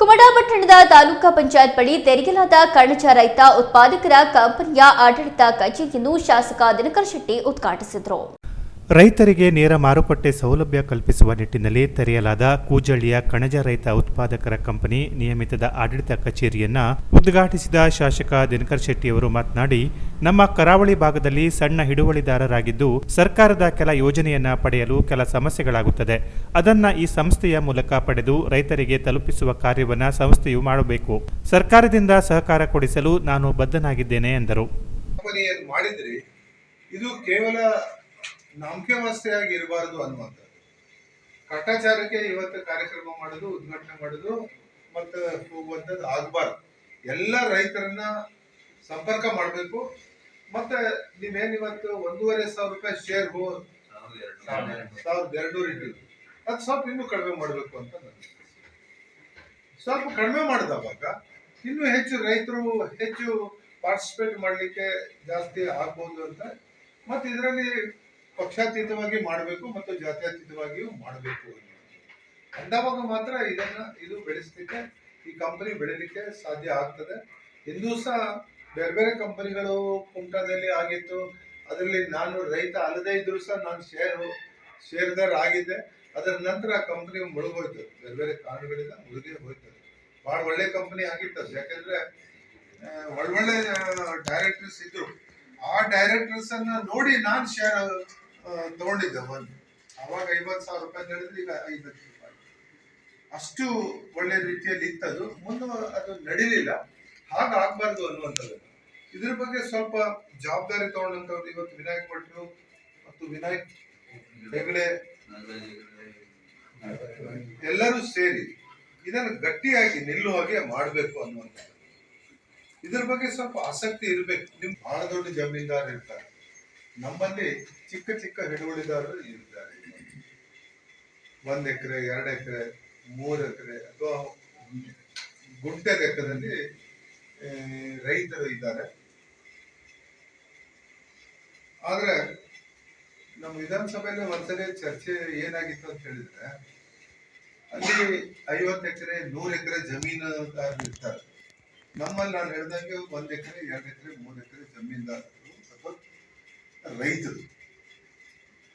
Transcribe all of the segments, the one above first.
ಕುಮಟಾಪಟ್ಟಣದ ತಾಲೂಕಾ ಪಂಚಾಯತ್ ಬಳಿ ತೆರೆಯಲಾದ ಕಣಜ ರೈತ ಉತ್ಪಾದಕರ ಕಂಪನಿಯ ಆಡಳಿತ ಕಚೇರಿಯನ್ನು ಶಾಸಕ ದಿನಕರ ಶೆಟ್ಟಿ ಉದ್ಘಾಟಿಸಿದರು. ರೈತರಿಗೆ ನೇರ ಮಾರುಕಟ್ಟೆ ಸೌಲಭ್ಯ ಕಲ್ಪಿಸುವ ನಿಟ್ಟಿನಲ್ಲಿ ತೆರೆಯಲಾದ ಕೂಜಳ್ಳಿಯ ಕಣಜ ರೈತ ಉತ್ಪಾದಕರ ಕಂಪನಿ ನಿಯಮಿತದ ಆಡಳಿತ ಕಚೇರಿಯನ್ನ ಉದ್ಘಾಟಿಸಿದ ಶಾಸಕ ದಿನಕರ್ ಶೆಟ್ಟಿಯವರು ಮಾತನಾಡಿ, ನಮ್ಮ ಕರಾವಳಿ ಭಾಗದಲ್ಲಿ ಸಣ್ಣ ಹಿಡುವಳಿದಾರರಾಗಿದ್ದು ಸರ್ಕಾರದ ಕೆಲ ಯೋಜನೆಯನ್ನ ಪಡೆಯಲು ಕೆಲ ಸಮಸ್ಯೆಗಳಾಗುತ್ತದೆ. ಅದನ್ನ ಈ ಸಂಸ್ಥೆಯ ಮೂಲಕ ಪಡೆದು ರೈತರಿಗೆ ತಲುಪಿಸುವ ಕಾರ್ಯವನ್ನು ಸಂಸ್ಥೆಯು ಮಾಡಬೇಕು. ಸರ್ಕಾರದಿಂದ ಸಹಕಾರ ಕೊಡಿಸಲು ನಾನು ಬದ್ಧನಾಗಿದ್ದೇನೆ ಎಂದರು. ನಂಬಿಕೆ ವ್ಯವಸ್ಥೆಯಾಗಿ ಇರಬಾರದು ಅನ್ನುವಂಥದ್ದು. ಕಟಾಚಾರಕ್ಕೆ ಇವತ್ತು ಕಾರ್ಯಕ್ರಮ ಮಾಡೋದು, ಉದ್ಘಾಟನೆ ಮಾಡೋದು ಮತ್ತು ಹೋಗುವಂಥದ್ದು ಆಗಬಾರ್ದು. ಎಲ್ಲ ರೈತರನ್ನ ಸಂಪರ್ಕ ಮಾಡಬೇಕು. ಮತ್ತೆ ನೀವೇನ್ ಇವತ್ತು ಒಂದೂವರೆ ಸಾವಿರ ರೂಪಾಯಿ ಶೇರ್ ಹೋ ಸಾವಿರದ ಎರಡು ಇಟ್ಟಿದ್ರು ಅದು ಸ್ವಲ್ಪ ಇನ್ನೂ ಕಡಿಮೆ ಮಾಡಬೇಕು ಅಂತ ನನಗೆ ಸ್ವಲ್ಪ ಕಡಿಮೆ ಮಾಡಿದವಾಗ ಇನ್ನೂ ಹೆಚ್ಚು ರೈತರು ಹೆಚ್ಚು ಪಾರ್ಟಿಸಿಪೇಟ್ ಮಾಡಲಿಕ್ಕೆ ಜಾಸ್ತಿ ಆಗ್ಬೋದು ಅಂತ. ಮತ್ತು ಇದರಲ್ಲಿ ಪಕ್ಷಾತೀತವಾಗಿ ಮಾಡಬೇಕು ಮತ್ತು ಜಾತ್ಯತೀತವಾಗಿಯೂ ಮಾಡಬೇಕು ಅಂದವಾಗ ಮಾತ್ರ ಇದನ್ನ ಇದು ಬೆಳೆಸಲಿಕ್ಕೆ, ಈ ಕಂಪನಿ ಬೆಳೀಲಿಕ್ಕೆ ಸಾಧ್ಯ ಆಗ್ತದೆ. ಇಂದು ಸಹ ಬೇರೆ ಬೇರೆ ಕಂಪನಿಗಳು ಕುಮಟಾದಲ್ಲಿ ಆಗಿತ್ತು. ಅದರಲ್ಲಿ ನಾನು ರೈತ ಅಲ್ಲದೆ ಇದ್ರು ಸಹ ನಾನು ಶೇರು ಶೇರ್ದಾರ್ ಆಗಿದ್ದೆ. ಅದರ ನಂತರ ಕಂಪನಿ ಮುಳುಗೋಯ್ತು. ಬೇರೆ ಬೇರೆ ಕಾರಣಗಳಿಂದ ಮುಳುಗೇ ಹೋಯ್ತು ಭಾಳ ಒಳ್ಳೆ ಕಂಪನಿ ಆಗಿತ್ತು ಯಾಕಂದ್ರೆ ಒಳ್ಳೊಳ್ಳೆ ಡೈರೆಕ್ಟರ್ಸ್ ಇದ್ರು. ಆ ಡೈರೆಕ್ಟರ್ಸ್ ಅನ್ನ ನೋಡಿ ನಾನು ಶೇರ್ ತಗೊಂಡಿದ್ದೆ ಒಂದು ಅವಾಗ ಐವತ್ತು ಸಾವಿರ ರೂಪಾಯಿ ಹೇಳಿದ್ರೆ ಈಗ ಐವತ್ತು ರೂಪಾಯಿ ಅಷ್ಟು ಒಳ್ಳೆ ರೀತಿಯಲ್ಲಿ ಇತ್ತದು. ಮುಂದೆ ಅದು ನಡೀಲಿಲ್ಲ. ಹಾಗಾಗಬಾರ್ದು ಅನ್ನುವಂಥದ್ದು. ಇದ್ರ ಬಗ್ಗೆ ಸ್ವಲ್ಪ ಜವಾಬ್ದಾರಿ ತಗೊಂಡಂಥವ್ರು ಇವತ್ತು ವಿನಾಯಕ್ ಭಟ್ರು ಮತ್ತು ವಿನಾಯಕ್ ಹೆಗಡೆ ಎಲ್ಲರೂ ಸೇರಿ ಇದನ್ನು ಗಟ್ಟಿಯಾಗಿ ನಿಲ್ಲುವ ಹಾಗೆ ಮಾಡಬೇಕು ಅನ್ನುವಂಥದ್ದು. ಇದ್ರ ಬಗ್ಗೆ ಸ್ವಲ್ಪ ಆಸಕ್ತಿ ಇರಬೇಕು. ನಿಮ್ ಬಹಳ ದೊಡ್ಡ ಜಮೀನ್ದಾರ್ ಇರ್ತಾರೆ. ನಮ್ಮಲ್ಲಿ ಚಿಕ್ಕ ಚಿಕ್ಕ ಹಿಡುವಳಿದಾರರು ಇದ್ದಾರೆ. ಒಂದ್ ಎಕರೆ, ಎರಡು ಎಕರೆ, ಮೂರು ಎಕರೆ ಅಥವಾ ಗುಂಟೆ ಲೆಕ್ಕದಲ್ಲಿ ರೈತರು ಇದ್ದಾರೆ. ಆದ್ರೆ ನಮ್ಮ ವಿಧಾನಸಭೆಯಲ್ಲಿ ಒಂದ್ಸರಿ ಚರ್ಚೆ ಏನಾಗಿತ್ತು ಅಂತ ಹೇಳಿದ್ರೆ, ಅಲ್ಲಿ ಐವತ್ತು ಎಕರೆ, ನೂರು ಎಕರೆ ಜಮೀನುದಾರರು ಇರ್ತಾರೆ. ನಮ್ಮಲ್ಲಿ ನಾನು ಹೇಳ್ದಂಗೆ ಒಂದ್ ಎಕರೆ, ಎರಡು ಎಕರೆ, ಮೂರು ಎಕರೆ ಜಮೀನ್ದಾರರು. ರೈತರು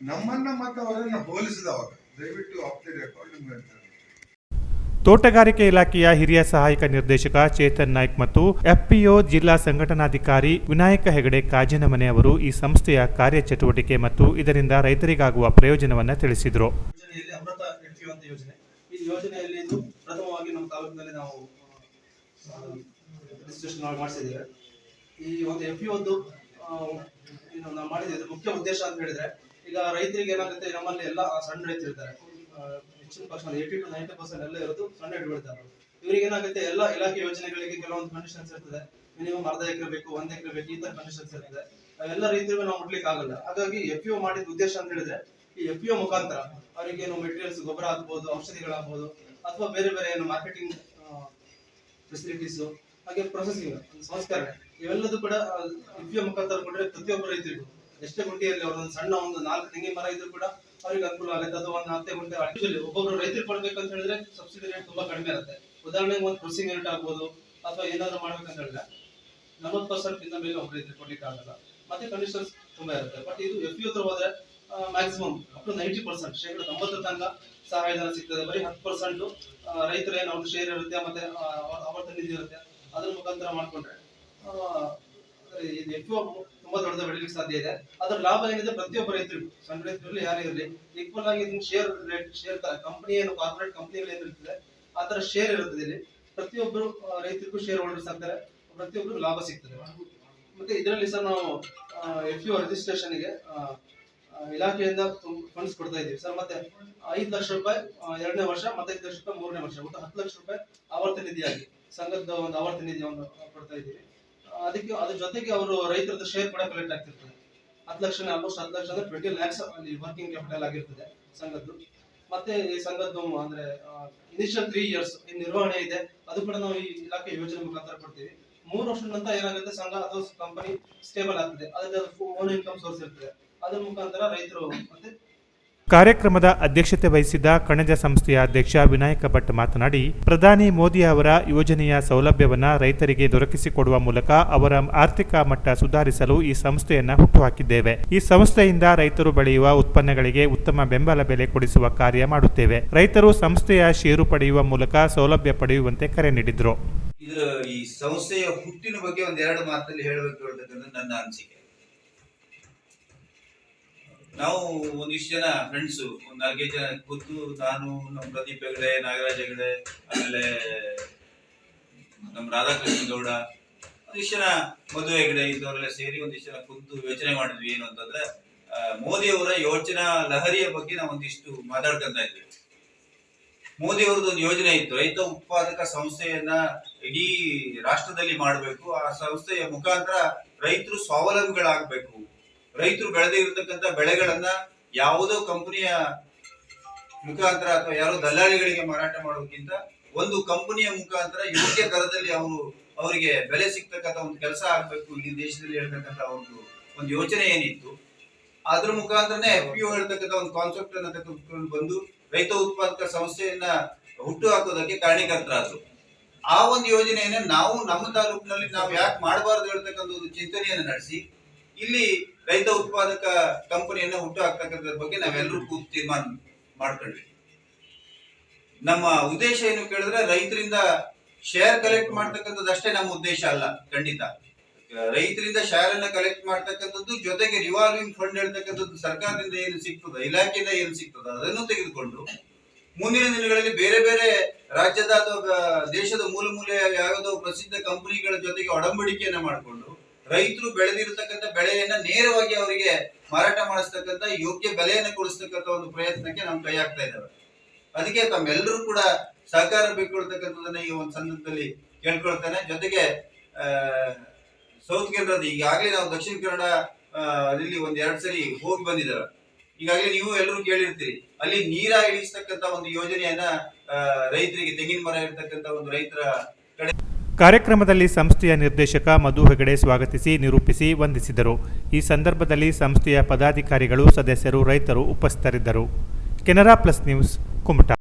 ನಮ್ಮನ್ನ ಮತ್ತು ಅವರನ್ನು ಹೋಲಿಸಿದವಾಗ ದಯವಿಟ್ಟು ಆಫ್ ರೆಕಾರ್ಡ್ ನಿಮ್ಗೆ ಹೇಳ್ತಾರೆ ತೋಟಗಾರಿಕೆ ಇಲಾಖೆಯ ಹಿರಿಯ ಸಹಾಯಕ ನಿರ್ದೇಶಕ ಚೇತನ್ ನಾಯ್ಕ್ ಮತ್ತು ಎಫ್ಪಿಒ ಜಿಲ್ಲಾ ಸಂಘಟನಾಧಿಕಾರಿ ವಿನಾಯಕ ಹೆಗಡೆ ಕಾಜಿನಮನೆ ಅವರು ಈ ಸಂಸ್ಥೆಯ ಕಾರ್ಯಚಟುವಟಿಕೆ ಮತ್ತು ಇದರಿಂದ ರೈತರಿಗಾಗುವ ಪ್ರಯೋಜನವನ್ನು ತಿಳಿಸಿದರು. ಯೋಜನೆಯಲ್ಲಿ ಅಮೃತ ಎಫ್ಯು ಅಂತ ಯೋಜನೆ. ಈ ಯೋಜನೆಯಲ್ಲಿ ಇದು ಪ್ರಥಮವಾಗಿ ತಾಲೂಕಿನಲ್ಲಿ ನಾವು ರಿಜಿಸ್ಟ್ರೇಷನ್ ಮಾಡಿಸಿದ್ದೇವೆ. ಈ ಒಂದು ಏನು ನಾವು ಮಾಡಿದ್ದು. ಮುಖ್ಯ ಉದ್ದೇಶ ಅಂತ ಹೇಳಿದ್ರೆ, ಈಗ ರೈತರಿಗೆ ಏನಾಗುತ್ತೆ, ನಮ್ಮಲ್ಲಿ ಎಲ್ಲ ಸಣ್ಣ ರೈತರು ಇರ್ತಾರೆ ಹೆಚ್ಚಿನ percent eighty to ninety percent ಎಲ್ಲ ಇರೋದು ಸಣ್ಣ ಹಿಡುವಳಿದಾರರು ಇವರಿಗೆ ಏನಾಗುತ್ತೆ, ಎಲ್ಲ ಇಲಾಖೆ ಯೋಜನೆಗಳಿಗೆ ಕೆಲವೊಂದು ಕಂಡೀಷನ್ಸ್ ಇರ್ತದೆ. ಮಿನಿಮಮ್ ಅರ್ಧ ಎಕರೆ ಬೇಕು, ಒಂದ್ ಎಕರೆ ಬೇಕು, ಈ ತರ ಕಂಡೀಷನ್ಸ್ ಇರ್ತದೆ. ಎಲ್ಲ ರೈತರಿಗೆ ನಾವು ಮುಟ್ಲಿಕ್ಕೆ ಆಗಲ್ಲ. ಹಾಗಾಗಿ ಎಫ್ ಯು ಮಾಡಿದ ಉದ್ದೇಶ ಅಂತ ಹೇಳಿದ್ರೆ, ಈ ಎಫ್ ಯು ಮುಖಾಂತರ ಅವರಿಗೆ ಏನು ಮೆಟೀರಿಯಲ್ಸ್ ಗೊಬ್ಬರ ಆಗ್ಬೋದು, ಔಷಧಿಗಳಾಗ್ಬೋದು, ಅಥವಾ ಬೇರೆ ಬೇರೆ ಏನು ಮಾರ್ಕೆಟಿಂಗ್ ಫೆಸಿಲಿಟೀಸ್ ಹಾಗೆ ಪ್ರೊಸೆಸಿಂಗ್ ಸಂಸ್ಕರಣೆ ಇವೆಲ್ಲದೂ ಕೂಡ ದಿವ್ಯ ಮುಖಾಂತರ ಕೊಟ್ಟರೆ ಪ್ರತಿಯೊಬ್ಬ ರೈತರಿಗೂ. ಎಷ್ಟೇ ಗುಂಟಿಯಲ್ಲಿ ಅವ್ರೊಂದು ಸಣ್ಣ ಒಂದು ನಾಲ್ಕು ತೆಂಗಿನ ಮರ ಇದ್ರೂ ಕೂಡ ಅವ್ರಿಗೆ ಅನುಕೂಲ ಆಗುತ್ತೆ. ಅಥವಾ ಒಂದು ಹತ್ತೆ ಗುಂಟೆ ಆಕ್ಚುಲಿ ಒಬ್ಬೊಬ್ರು ರೈತರು ಕೊಡ್ಬೇಕಂತ ಹೇಳಿದ್ರೆ ಸಬ್ಸಿಡಿ ರೇಟ್ ತುಂಬಾ ಕಡಿಮೆ ಇರುತ್ತೆ. ಉದಾಹರಣೆಗೆ ಒಂದು ಪ್ರೊಸಿಂಗ್ ಯೂನಿಟ್ ಆಗ್ಬೋದು, ಅಥವಾ ಏನಾದ್ರು ಮಾಡ್ಬೇಕಂತ ಹೇಳಿದ್ರೆ ನಲವತ್ತು ಪರ್ಸೆಂಟ್ ಇಂದ ಮೇಲೆ ಒಬ್ಬ ರೈತರು ಕೊಡ್ಲಿಕ್ಕೆ ಆಗಲ್ಲ. ಮತ್ತೆ ಕಂಡೀಷನ್ಸ್ ತುಂಬಾ ಇರುತ್ತೆ. ಬಟ್ ಇದು ಎಫ್ ಯು ಹತ್ರ ಹೋದ್ರೆ maximum up to ninety percent ಶೇಕಡ ತೊಂಬತ್ತು ತನಕ ಸಹಾಯಧನ ಸಿಗ್ತದೆ. ಬರೀ ಹತ್ತು ಪರ್ಸೆಂಟ್ ರೈತರು ಏನು ಅವ್ರದ್ದು ಶೇರ್ ಇರುತ್ತೆ, ಮತ್ತೆ ಅವ್ರ ನಿಧಿ ಇರುತ್ತೆ. ಅದ್ರ ಮುಖಾಂತರ ಮಾಡ್ಕೊಂಡ್ರೆ. ಎಫ್ ತುಂಬಾ ದೊಡ್ಡದ ಬೆಳಿಲಿಕ್ಕೆ ಸಾಧ್ಯ ಇದೆ. ಅದ್ರ ಲಾಭ ಏನಿದೆ ಪ್ರತಿಯೊಬ್ಬ ರೈತರಿಗೂ. ಸಣ್ಣ ರೈತರಲ್ಲಿ ಯಾರೇ ಇರಲಿ ಈಕ್ವಲ್ ಆಗಿ ಶೇರ್ ರೇಟ್ ಶೇರ್ ಕಂಪನಿ ಏನು ಕಾರ್ಪೊರೇಟ್ ಕಂಪನಿಗಳು ಏನಿರ್ತದೆ, ಆ ಶೇರ್ ಇರುತ್ತದೆ ಇಲ್ಲಿ. ಪ್ರತಿಯೊಬ್ಬರು ರೈತರಿಗೂ ಶೇರ್ ಹೋಲ್ಡರ್ಸ್ ಆಗ್ತಾರೆ, ಪ್ರತಿಯೊಬ್ಬರಿಗೂ ಲಾಭ ಸಿಗ್ತದೆ. ಮತ್ತೆ ಇದರಲ್ಲಿ ಸರ್ ನಾವು ಎಫ್ ಯು ರಿಜಿಸ್ಟ್ರೇಷನ್ಗೆ ಇಲಾಖೆಯಿಂದ ಫಂಡ್ಸ್ ಕೊಡ್ತಾ ಇದ್ದೀವಿ. ಸರ್, ಮತ್ತೆ ಐದು ಲಕ್ಷ ರೂಪಾಯಿ ಎರಡನೇ ವರ್ಷ, ಮತ್ತೆ ಐದು ಲಕ್ಷ ರೂಪಾಯಿ ಮೂರನೇ ವರ್ಷ, ಒಟ್ಟು ಹತ್ತು ಲಕ್ಷ ರೂಪಾಯಿ ಆವರ್ತ ನಿಧಿಯಾಗಿ ಸಂಘದ ಒಂದು ಆವರ್ತ ನಿಧಿಯನ್ನು ಕೊಡ್ತಾ ಇದ್ದೀವಿ. ಅದಕ್ಕೆ, ಅದ್ರ ಜೊತೆಗೆ ಅವರು ರೈತರದ ಶೇರ್ ಕೂಡ ಕಲೆಕ್ಟ್ ಆಗ್ತಿರ್ತದೆ. ಹತ್ತು ಲಕ್ಷ ಆಲ್ಮೋಸ್ಟ್ ಹತ್ತು ಲಕ್ಷ ಅಂದ್ರೆ ಟ್ವೆಂಟಿ ಲ್ಯಾಕ್ಸ್ ಅಲ್ಲಿ ವರ್ಕಿಂಗ್ ಕ್ಯಾಪಿಟಲ್ ಆಗಿರ್ತದೆ ಸಂಘದ್ದು. ಮತ್ತೆ ಈ ಸಂಘದ್ದು ಅಂದ್ರೆ ಇನಿಷಿಯಲ್ ತ್ರೀ ಇಯರ್ಸ್ ಈ ನಿರ್ವಹಣೆ ಇದೆ. ಅದು ಕೂಡ ನಾವು ಈ ಇಲಾಖೆ ಯೋಜನೆ ಮುಖಾಂತರ ಕೊಡ್ತೀವಿ. ಮೂರು ವರ್ಷದ ನಂತರ ಏನಾಗುತ್ತೆ, ಸಂಘ ಅಥವಾ ಕಂಪನಿ ಸ್ಟೇಬಲ್ ಆಗ್ತದೆ. ಅದಕ್ಕೆ ಓನ್ ಇನ್ಕಮ್ ಸೋರ್ಸ್ ಇರ್ತದೆ. ಅದ್ರ ಮುಖಾಂತರ ರೈತರು ಮತ್ತೆ ಕಾರ್ಯಕ್ರಮದ ಅಧ್ಯಕ್ಷತೆ ವಹಿಸಿದ್ದ ಕಣಜ ಸಂಸ್ಥೆಯ ಅಧ್ಯಕ್ಷ ವಿನಾಯಕ ಭಟ್ ಮಾತನಾಡಿ, ಪ್ರಧಾನಿ ಮೋದಿ ಅವರ ಯೋಜನೆಯ ಸೌಲಭ್ಯವನ್ನು ರೈತರಿಗೆ ದೊರಕಿಸಿಕೊಡುವ ಮೂಲಕ ಅವರ ಆರ್ಥಿಕ ಮಟ್ಟ ಸುಧಾರಿಸಲು ಈ ಸಂಸ್ಥೆಯನ್ನು ಹುಟ್ಟುಹಾಕಿದ್ದೇವೆ. ಈ ಸಂಸ್ಥೆಯಿಂದ ರೈತರು ಬೆಳೆಯುವ ಉತ್ಪನ್ನಗಳಿಗೆ ಉತ್ತಮ ಬೆಂಬಲ ಬೆಲೆ ಕೊಡಿಸುವ ಕಾರ್ಯ ಮಾಡುತ್ತೇವೆ. ರೈತರು ಸಂಸ್ಥೆಯ ಷೇರು ಪಡೆಯುವ ಮೂಲಕ ಸೌಲಭ್ಯ ಪಡೆಯುವಂತೆ ಕರೆ ನೀಡಿದರು. ಈ ಸಂಸ್ಥೆಯ ಹುಟ್ಟಿನ ಬಗ್ಗೆ ಒಂದೆರಡು ಮಾತಲ್ಲಿ ಹೇಳಬೇಕು ನನ್ನ ಅನಿಸಿಕೆ. ನಾವು ಒಂದಿಷ್ಟು ಜನ ಫ್ರೆಂಡ್ಸ್ ಒಂದ್ ನಾಲ್ಕೈದು ಜನ ಕೂತು ನಾನು, ನಮ್ಮ ಪ್ರದೀಪ್ ಹೆಗಡೆ ನಾಗರಾಜ್ ಹೆಗಡೆ ಆಮೇಲೆ ನಮ್ಮ ರಾಧಾಕೃಷ್ಣ ಗೌಡ, ಒಂದಿಷ್ಟು ಜನ ಮಧು ಹೆಗಡೆ ಇದ್ದವರೆಲ್ಲ ಸೇರಿ ಒಂದಿಷ್ಟು ಜನ ಕೂತು ಯೋಚನೆ ಮಾಡಿದ್ವಿ ಏನು ಅಂತಂದ್ರೆ ಮೋದಿ ಅವರ ಯೋಚನಾ ಲಹರಿಯ ಬಗ್ಗೆ ನಾವು ಒಂದಿಷ್ಟು ಮಾತಾಡ್ಕೊಂತ ಇದ್ವಿ. ಮೋದಿ ಅವ್ರದ್ದು ಒಂದು ಯೋಜನೆ ಇತ್ತು, ರೈತ ಉತ್ಪಾದಕ ಸಂಸ್ಥೆಯನ್ನ ಇಡೀ ರಾಷ್ಟ್ರದಲ್ಲಿ ಮಾಡಬೇಕು, ಆ ಸಂಸ್ಥೆಯ ಮುಖಾಂತರ ರೈತರು ಸ್ವಾವಲಂಬಿಗಳಾಗಬೇಕು. ರೈತರು ಬೆಳೆದೇ ಇರತಕ್ಕಂತ ಬೆಳೆಗಳನ್ನ ಯಾವುದೋ ಕಂಪನಿಯ ಮುಖಾಂತರ ಅಥವಾ ಯಾರೋ ದಲ್ಲಾಳಿಗಳಿಗೆ ಮಾರಾಟ ಮಾಡೋದಕ್ಕಿಂತ ಒಂದು ಕಂಪನಿಯ ಮುಖಾಂತರ ಯೋಗ್ಯ ದರದಲ್ಲಿ ಅವರು ಅವರಿಗೆ ಬೆಲೆ ಸಿಗ್ತಕ್ಕಂಥ ಒಂದು ಕೆಲಸ ಆಗ್ಬೇಕು ಈ ದೇಶದಲ್ಲಿ ಹೇಳ್ತಕ್ಕಂಥ ಒಂದು ಒಂದು ಯೋಚನೆ ಏನಿತ್ತು, ಅದ್ರ ಮುಖಾಂತರನೇ ಎಫ್ ಪಿ ಹೇಳ್ತಕ್ಕಂಥ ಒಂದು ಕಾನ್ಸೆಪ್ಟ್ ಅನ್ನ ತೆಗೆದುಕೊಂಡು ಬಂದು ರೈತ ಉತ್ಪಾದಕ ಸಂಸ್ಥೆಯನ್ನ ಹುಟ್ಟು ಹಾಕೋದಕ್ಕೆ ಕಾರಣೀಕರ್ತರಾದ್ರು. ಆ ಒಂದು ಯೋಜನೆಯನ್ನ ನಾವು ನಮ್ಮ ತಾಲೂಕಿನಲ್ಲಿ ನಾವು ಯಾಕೆ ಮಾಡಬಾರ್ದು ಹೇಳ್ತಕ್ಕಂಥ ಒಂದು ಚಿಂತನೆಯನ್ನು ನಡೆಸಿ, ಇಲ್ಲಿ ರೈತ ಉತ್ಪಾದಕ ಕಂಪನಿಯನ್ನ ಹುಟ್ಟು ಹಾಕ್ತಕ್ಕಂಥದ್ರ ಬಗ್ಗೆ ನಾವೆಲ್ಲರೂ ಕೂತು ತೀರ್ಮಾನ ಮಾಡ್ಕೊಂಡ್ವಿ. ನಮ್ಮ ಉದ್ದೇಶ ಏನು ಕೇಳಿದ್ರೆ ರೈತರಿಂದ ಶೇರ್ ಕಲೆಕ್ಟ್ ಮಾಡ್ತಕ್ಕಂಥದ್ದು ಅಷ್ಟೇ ನಮ್ಮ ಉದ್ದೇಶ ಅಲ್ಲ, ಖಂಡಿತ. ರೈತರಿಂದ ಶೇರ್ ಅನ್ನ ಕಲೆಕ್ಟ್ ಮಾಡ್ತಕ್ಕಂಥದ್ದು ಜೊತೆಗೆ ರಿವಾಲ್ವಿಂಗ್ ಫಂಡ್ ಹೇಳ್ತಕ್ಕಂಥದ್ದು ಸರ್ಕಾರದಿಂದ ಏನು ಸಿಗ್ತದ, ಇಲಾಖೆಯಿಂದ ಏನು ಸಿಗ್ತದ, ಅದನ್ನು ತೆಗೆದುಕೊಂಡು ಮುಂದಿನ ದಿನಗಳಲ್ಲಿ ಬೇರೆ ಬೇರೆ ರಾಜ್ಯದ ಅಥವಾ, ದೇಶದ ಮೂಲ ಮೂಲೆಯ ಯಾವುದೋ ಪ್ರಸಿದ್ಧ ಕಂಪನಿಗಳ ಜೊತೆಗೆ ಒಡಂಬಡಿಕೆಯನ್ನ ಮಾಡಿಕೊಂಡು ರೈತರು ಬೆಳೆದಿರತಕ್ಕಂಥ ಬೆಳೆಯನ್ನ ನೇರವಾಗಿ ಅವರಿಗೆ ಮಾರಾಟ ಮಾಡಿಸ್ತಕ್ಕಂಥ ಯೋಗ್ಯ ಬೆಲೆಯನ್ನು ಕೊಡಿಸ್ತಕ್ಕಂಥ ಒಂದು ಪ್ರಯತ್ನಕ್ಕೆ ನಮ್ಮ ಕೈ ಹಾಕ್ತಾ ಇದ್ದಾರೆ ಅದಕ್ಕೆ ತಮ್ಮೆಲ್ಲರೂ ಕೂಡ ಸಹಕಾರ ಬೇಕೊಳ್ತಕ್ಕಂಥದ್ದನ್ನ ಈ ಒಂದು ಸಂದರ್ಭದಲ್ಲಿ ಕೇಳ್ಕೊಳ್ತೇನೆ. ಜೊತೆಗೆ ಸೌತ್ ಕೇಂದ್ರದ ಈಗಾಗಲೇ ನಾವು ದಕ್ಷಿಣ ಕನ್ನಡ ಅಲ್ಲಿ ಒಂದ್ ಎರಡ್ ಸರಿ ಹೋಗಿ ಬಂದಿದ್ದಾರೆ ಈಗಾಗಲೇ ನೀವು ಎಲ್ಲರೂ ಕೇಳಿರ್ತೀರಿ. ಅಲ್ಲಿ ನೀರ ಇಳಿಸ್ತಕ್ಕಂಥ ಒಂದು ಯೋಜನೆಯನ್ನ ರೈತರಿಗೆ ತೆಂಗಿನ ಮರ ಇರ್ತಕ್ಕಂಥ ಒಂದು ರೈತರ ಕಡೆ ಕಾರ್ಯಕ್ರಮದಲ್ಲಿ ಸಂಸ್ಥೆಯ ನಿರ್ದೇಶಕ ಮಧು ಹೆಗಡೆ ಸ್ವಾಗತಿಸಿ ನಿರೂಪಿಸಿ ವಂದಿಸಿದರು. ಈ ಸಂದರ್ಭದಲ್ಲಿ ಸಂಸ್ಥೆಯ ಪದಾಧಿಕಾರಿಗಳು, ಸದಸ್ಯರು, ರೈತರು ಉಪಸ್ಥಿತರಿದ್ದರು. Canara plus news, Kumta.